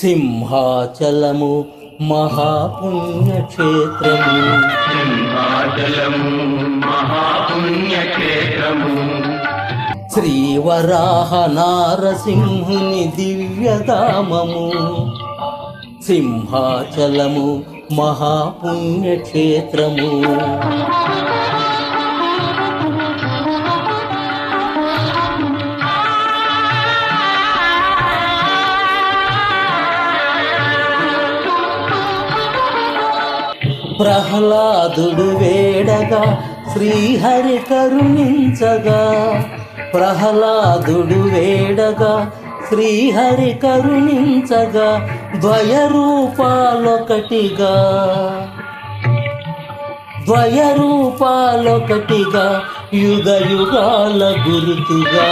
సింహాచలము మహాపుణ్యక్షేత్రము. సింహాచలము మహాపుణ్యక్షేత్రము. శ్రీవరాహ నారసింహుని దివ్యధామము. సింహాచలము మహాపుణ్యక్షేత్రము. ప్రహ్లాదుడు వేడగా శ్రీహరి కరుణించగా. ప్రహ్లాదుడు వేడగా శ్రీహరి కరుణించగా ద్వయ రూపాలొకటిగా ద్వయ రూపాలొకటిగా యుగ యుగాల గురుతుగా.